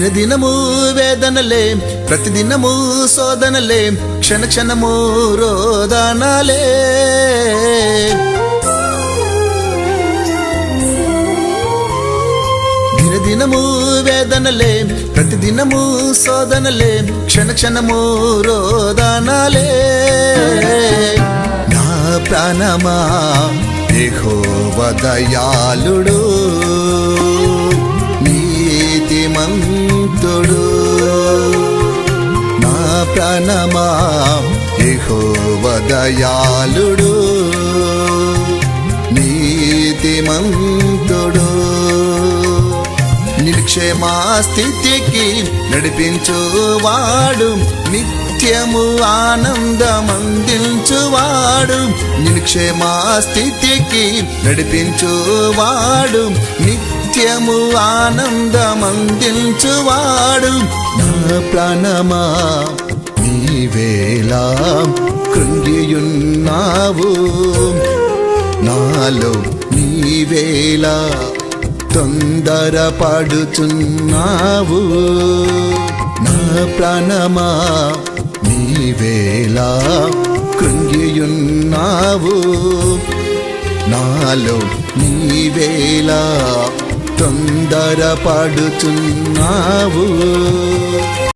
దినదినము వేదనలే ప్రతిదినము శోధనలే క్షణ క్షణము రోదనలే. దినదినము వేదనలే ప్రతిదినము శోధనలే క్షణ క్షణము రోదనలే. నా ప్రాణమా యెహోవదయాళుడు నీతిమంతుడు నా ప్రాణమా నీతిమంతుడు. నిక్షేమా స్థితికి నడిపించువాడు నిత్యము ఆనందమందించువాడు. నిక్షేమా స్థితికి నడిపించువాడు నిత్యము ఆనందమందించువాడు. నా ప్రాణమా. నీవేలా కృంగియున్నావు. నాలో నీవేలా తొందరపడుచున్నావు. నా ప్రాణమా నీవేలా కృంగియున్నావు. నాలో నీవేలా తొందరపడుచున్నావు.